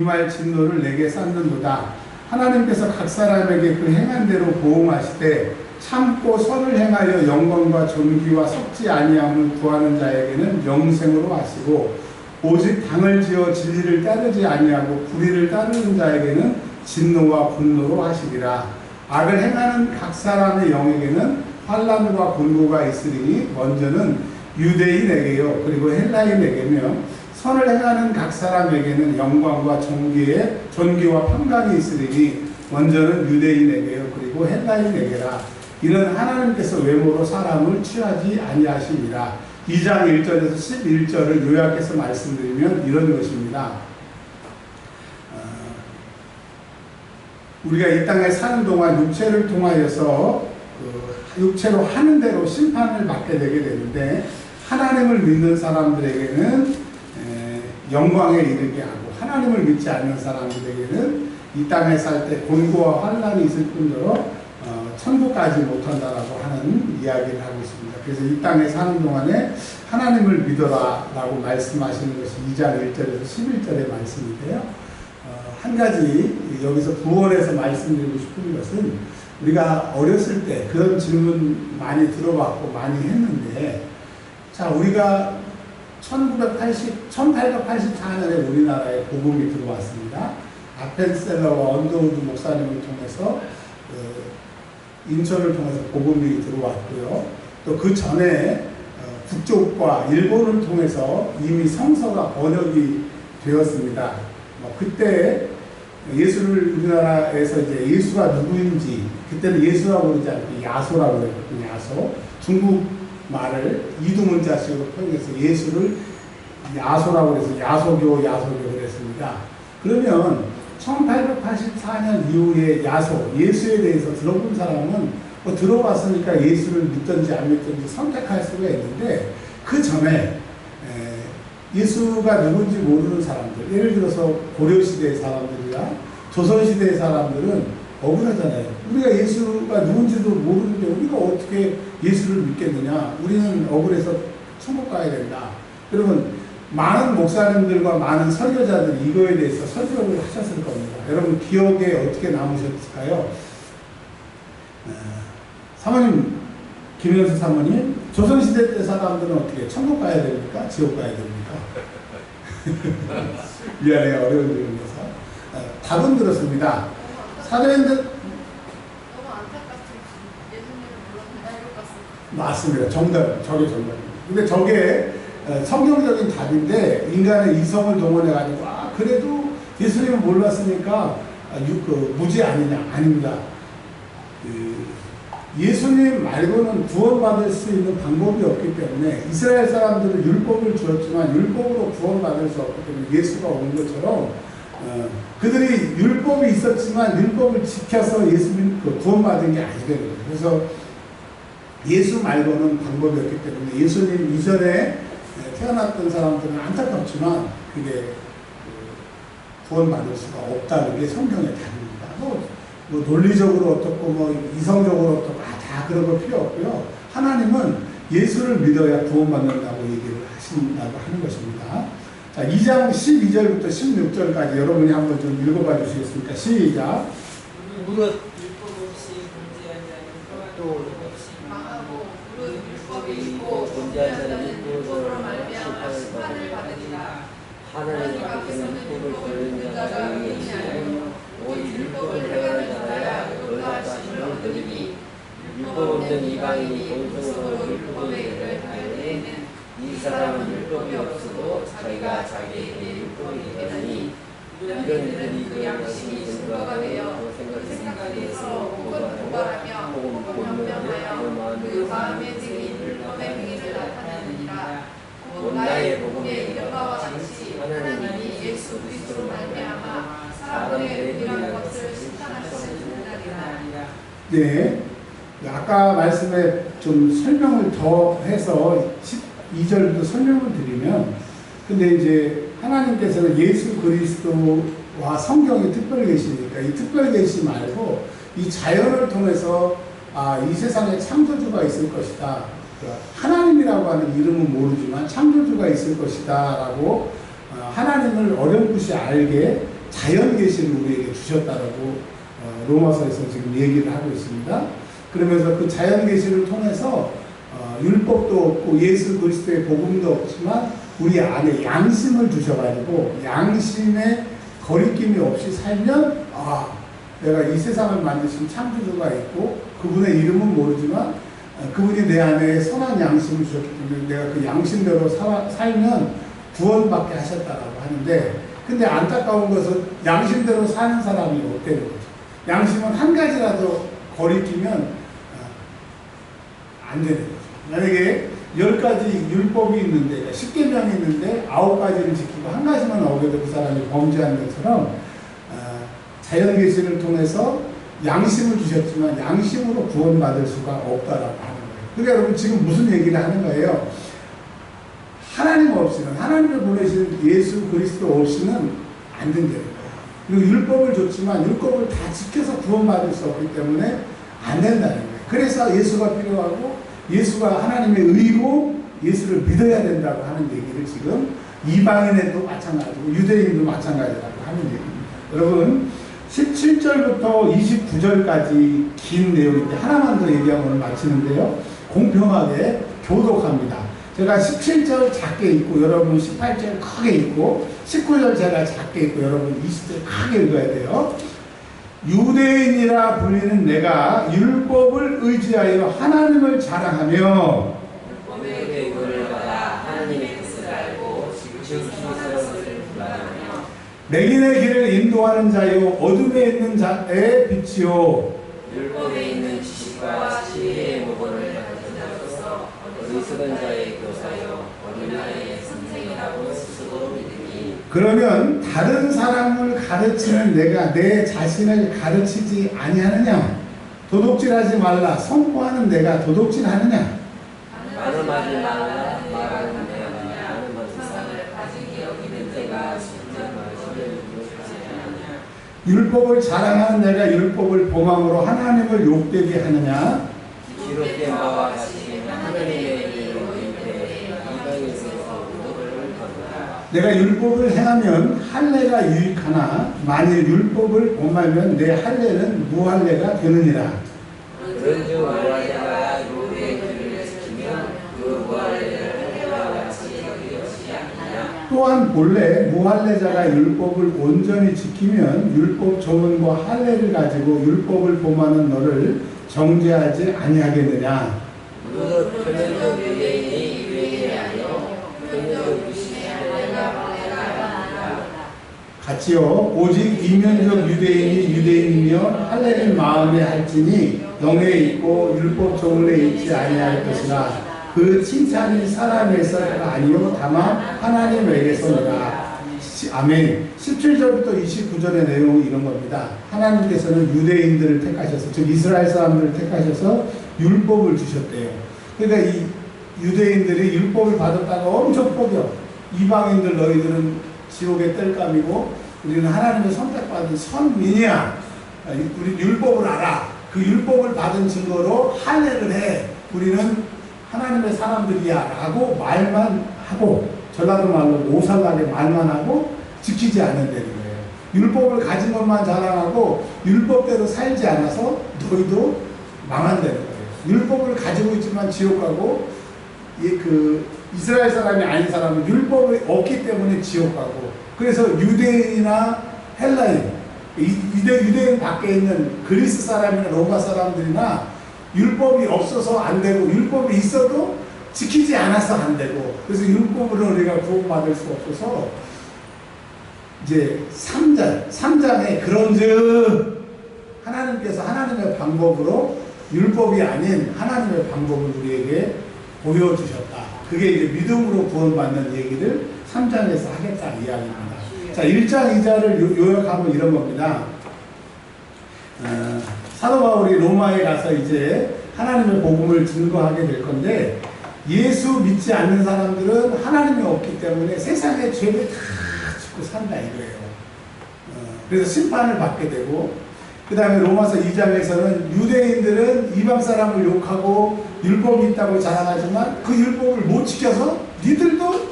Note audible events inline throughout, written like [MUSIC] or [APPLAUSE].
말 진노를 내게 쌓는도다. 하나님께서 각 사람에게 그 행한 대로 보응하시되 참고 선을 행하여 영광과 존귀와 섞지 아니함을 구하는 자에게는 영생으로 하시고 오직 당을 지어 진리를 따르지 아니하고 불의를 따르는 자에게는 진노와 분노로 하시리라. 악을 행하는 각 사람의 영에게는 환란과 곤고가 있으리니 먼저는 유대인에게요 그리고 헬라인에게며 선을 행하는 각 사람에게는 영광과 존귀의 존귀와 평강이 있으리니 먼저는 유대인에게요 그리고 헬라인에게라 이는 하나님께서 외모로 사람을 취하지 아니하십니다. 2장 1절에서 11절을 요약해서 말씀드리면 이런 것입니다. 어, 우리가 이 땅에 사는 동안 육체를 통하여서 그 육체로 하는 대로 심판을 받게 되게 되는데 하나님을 믿는 사람들에게는 에, 영광에 이르게 하고 하나님을 믿지 않는 사람들에게는 이 땅에 살 때 곤고와 환란이 있을 뿐더러 어, 천국 가지 못한다라고 하는 이야기를 하고 있습니다. 그래서 이 땅에 사는 동안에 하나님을 믿어라 라고 말씀하시는 것이 2장 1절에서 11절의 말씀인데요. 어, 한 가지 여기서 구원에서 말씀드리고 싶은 것은 우리가 어렸을 때 그런 질문 많이 들어봤고 많이 했는데 자 우리가 1980, 1884년에 우리나라에 복음이 들어왔습니다. 아펜셀러와 언더우드 목사님을 통해서 그 인천을 통해서 복음이 들어왔고요. 또 그 전에 어, 북쪽과 일본을 통해서 이미 성서가 번역이 되었습니다. 뭐 그때 예수를 우리나라에서 이제 예수가 누구인지 그때는 예수라고 그러지 않고 야소라고 그랬거든요. 야소. 중국 말을 이두문자식으로 표현해서 예수를 야소라고 그래서 야소교 야소교 그랬습니다. 그러면 1884년 이후에 야소, 예수에 대해서 들어본 사람은 뭐 들어봤으니까 예수를 믿든지 안 믿든지 선택할 수가 있는데 그 전에 예수가 누군지 모르는 사람들, 예를 들어서 고려시대의 사람들이나 조선시대의 사람들은 억울하잖아요. 우리가 예수가 누군지도 모르는데 우리가 어떻게 예수를 믿겠느냐. 우리는 억울해서 천국 가야 된다. 그러면 많은 목사님들과 많은 설교자들이 이거에 대해서 설교를 하셨을 겁니다. 여러분 기억에 어떻게 남으셨을까요? 사모님, 김현수 사모님, 조선시대 때 사람들은 어떻게 천국 가야 됩니까? 지옥 가야 됩니까? [LAUGHS] 미안해요. 어려운 질문이어서. 답은 그렇습니다. 사도행전. 맞습니다. 정답, 저게 정답입니다. 근데 저게 어, 성경적인 답인데 인간의 이성을 동원해 가지고 아 그래도 예수님을 몰랐으니까 아, 유, 그, 무지 아니냐 아닙니다. 그, 예수님 말고는 구원받을 수 있는 방법이 없기 때문에 이스라엘 사람들은 율법을 주었지만 율법으로 구원받을 수 없기 때문에 예수가 온 것처럼 어, 그들이 율법이 있었지만 율법을 지켜서 예수님 그 구원받은 게 아니거든요. 그래서 예수 말고는 방법이 없기 때문에 예수님 이전에 태어났던 사람들은 안타깝지만 그게 그 구원받을 수가 없다는 게 성경의 답입니다. 뭐, 뭐 논리적으로 어떻고 뭐 이성적으로 어떻고 아, 다 그런 거 필요 없고요. 하나님은 예수를 믿어야 구원받는다고 얘기를 하신다고 하는 것입니다. 자, 2장 12절부터 16절까지 여러분이 한번 좀 읽어봐 주시겠습니까? 시작. 무릇 율법 없이 문제한 자는 또 율법 없이 망하고 무릇 율법이 있고 존재한 자는 율법으로 말미암아 심판을 받으리라. 하나님 앞에서는 율법을 듣는 자가 의인이 아니요 오직 율법을 행하는 자야 의롭다 하심을 드리니 율법 없는 이방인이 본성으로 율법의 일을 할 때에는 이 사람은 율법이 없어도 자기가 자기에게 율법이 되나니 이런 이들이 그 양심이 증거가 되어 그 생각이 서로 혹은 고발하며 혹은 변명하여 그 마음에 들이 율법의 행위를 나타내느니라. 곧 나의 복음의 이름과 같이 하나님이 예수 그리스도로 말미암아 사람의 의란 것을 심판하시는 날이라 네. 아까 말씀에 좀 설명을 더 해서 12절부터 설명을 드리면 근데 이제 하나님께서는 예수 그리스도와 성경이 특별 계시니까 이 특별 계시 말고 이 자연을 통해서 아, 이 세상에 창조주가 있을 것이다. 하나님이라고 하는 이름은 모르지만 창조주가 있을 것이다. 라고 하나님을 어렴풋이 알게 자연 계시를 우리에게 주셨다라고 어, 로마서에서 지금 얘기를 하고 있습니다. 그러면서 그 자연 계시를 통해서 어, 율법도 없고 예수 그리스도의 복음도 없지만 우리 안에 양심을 주셔가지고 양심에 거리낌이 없이 살면 아 내가 이 세상을 만드신 창조주가 있고 그분의 이름은 모르지만 어, 그분이 내 안에 선한 양심을 주셨기 때문에 내가 그 양심대로 사- 살면 구원받게 하셨다라고 하는데 근데 안타까운 것은 양심대로 사는 사람이 없다는 거죠. 양심은 한 가지라도 거리끼면 어, 안 되는 거죠. 만약에 열 가지 율법이 있는데, 그러니까 십계명이 있는데 아홉 가지를 지키고 한 가지만 어겨도 그 사람이 범죄한 것처럼 어, 자연 계시를 통해서 양심을 주셨지만 양심으로 구원받을 수가 없다라고 하는 거예요. 그러니까 여러분 지금 무슨 얘기를 하는 거예요? 하나님 없이는 하나님을 보내신 예수 그리스도 없이는 안 된다는 거예요. 그리고 율법을 줬지만 율법을 다 지켜서 구원받을 수 없기 때문에 안 된다는 거예요. 그래서 예수가 필요하고 예수가 하나님의 의고 예수를 믿어야 된다고 하는 얘기를 지금 이방인에도 마찬가지고 유대인도 마찬가지라고 하는 얘기입니다. 여러분 17절부터 29절까지 긴 내용인데 하나만 더 얘기하고 오늘 마치는데요. 공평하게 교독합니다. 제가 17절 작게 읽고 여러분 18절 크게 읽고 19절 제가 작게 읽고 여러분 20절 크게 읽어야 돼요. 유대인이라 불리는 내가 율법을 의지하여 하나님을 자랑하며 율법의 교를 받아 하나님의 뜻을 알고 맹인의 길을 인도하는 자요 어둠에 있는 자의 빛이요. 율법에 있는 지식과 지혜의 모범을 자로서 어리석은 자의 교사요 어린 아이의 선생이라고 스스로 믿으니 그러면 다른 사람을 가르치는 내가 내 자신을 가르치지 아니하느냐 도둑질하지 말라. 선포하는 내가 도둑질하느냐? 말음하지 말라 말하는 내가 나는 세상을 가지기 여기는 않느냐? 율법을 자랑하는 내가 율법을 범함으로 하나님을 욕되게 하느냐? 기록된 바와 같이 하나님의 이름으로 인해 이방에서 도덕을 거두라 내가 율법을 행하면 할례가 유익하나 만일 율법을 범하면 내 할례는 무할례가 되느니라. 그런즉 무할례가 율법의 규례를 지키면 그 무할례를 할례와 같이 여기지 않느냐? 또한 본래 무할례자가 율법을 온전히 지키면 율법 조문과 할례를 가지고 율법을 범하는 너를 정죄하지 아니하겠느냐? 무릇 표면적 유대인이 유대인이 아니요 표면적 유신의 할례가 할례가 아니라 같이요 오직 이면적 유대인이 유대인이며 할례를 마음에 할지니 영에 있고 율법 조문에 있지 아니할 것이라. 그 칭찬이 사람에서가 아니요 다만 하나님에게서니라 시- 아멘. 17절부터 29절의 내용이 이런 겁니다. 하나님께서는 유대인들을 택하셔서 즉 이스라엘 사람들을 택하셔서 율법을 주셨대요. 그러니까 이 유대인들이 율법을 받았다가 엄청 뽑여 이방인들 너희들은 지옥의 뗄감이고 우리는 하나님의 선택받은 선민이야 아, 우리 율법을 알아. 그 율법을 받은 증거로 할례를 해. 우리는 하나님의 사람들이야 라고 말만 하고 전라도 말로 오살나게 말만 하고 지키지 않는다는 거예요. 율법을 가진 것만 자랑하고 율법대로 살지 않아서 너희도 망한다는 거예요. 율법을 가지고 있지만 지옥 가고 이그 이스라엘 사람이 아닌 사람은 율법이 없기 때문에 지옥 가고 그래서 유대인이나 헬라인 이- 유대 유대인 밖에 있는 그리스 사람이나 로마 사람들이나 율법이 없어서 안 되고 율법이 있어도 지키지 않아서 안 되고 그래서 율법으로 우리가 구원받을 수 없어서 이제 3장 3장에 그런즉 하나님께서 하나님의 방법으로 율법이 아닌 하나님의 방법을 우리에게 보여주셨다. 그게 이제 믿음으로 구원받는 얘기를 3장에서 하겠다 이야기입니다. 자, 1장, 2장을 요약하면 이런 겁니다. 어, 사도 바울이 로마에 가서 이제 하나님의 복음을 증거하게 될 건데 예수 믿지 않는 사람들은 하나님이 없기 때문에 세상의 죄를 다 짓고 산다 이거예요. 어, 그래서 심판을 받게 되고 그 다음에 로마서 2장에서는 유대인들은 이방 사람을 욕하고 율법이 있다고 자랑하지만 그 율법을 못 지켜서 니들도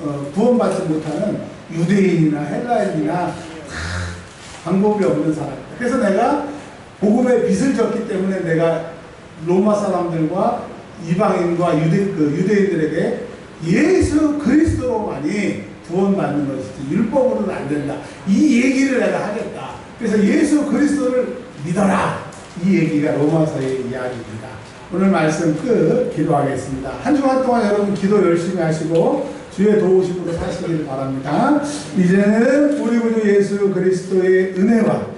어, 구원받지 못하는 유대인이나 헬라인이나 다 방법이 없는 사람. 그래서 내가 복음의 빚을 졌기 때문에 내가 로마 사람들과 이방인과 유대, 그 유대인들에게 예수 그리스도로만이 구원받는 것이지 율법으로는 안 된다. 이 얘기를 내가 하겠다. 그래서 예수 그리스도를 믿어라. 이 얘기가 로마서의 이야기입니다. 오늘 말씀 끝 기도하겠습니다. 한 주간 동안 여러분 기도 열심히 하시고 주의 도우심으로 사시기를 바랍니다. 이제는 우리 구주 예수 그리스도의 은혜와